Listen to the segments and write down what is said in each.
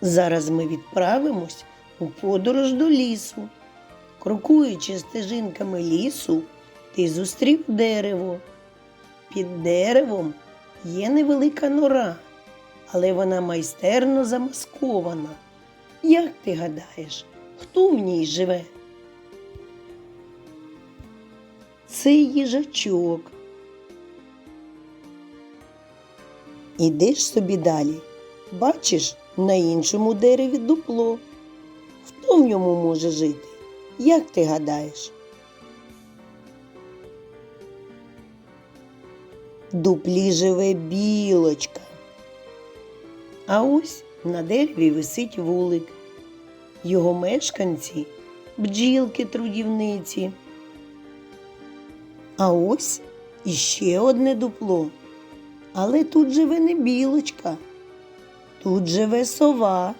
Зараз ми відправимось у подорож до лісу. Крокуючи стежинками лісу, ти зустрів дерево. Під деревом є невелика нора, але вона майстерно замаскована. Як ти гадаєш, хто в ній живе? Це їжачок. Ідеш собі далі. Бачиш на іншому дереві дупло. Хто в ньому може жити? Як ти гадаєш? Дуплі живе білочка. А ось на дереві висить вулик. Його мешканці бджілки трудівниці. А ось іще одне дупло. Але тут живе не білочка, тут живе сова.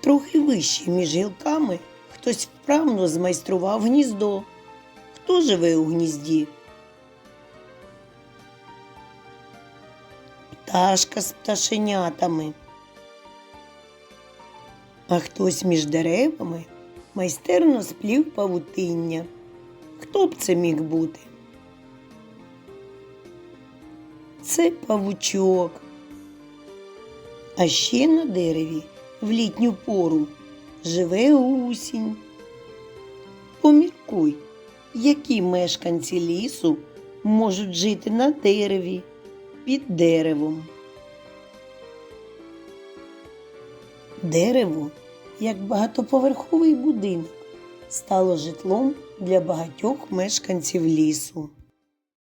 Трохи вище між гілками хтось вправно змайстрував гніздо. Хто живе у гнізді? Пташка з пташенятами. А хтось між деревами майстерно сплів павутиння. Хто б це міг бути? Це павучок. А ще на дереві в літню пору живе усінь. Поміркуй, які мешканці лісу можуть жити на дереві під деревом. Дерево, як багатоповерховий будинок, стало житлом для багатьох мешканців лісу.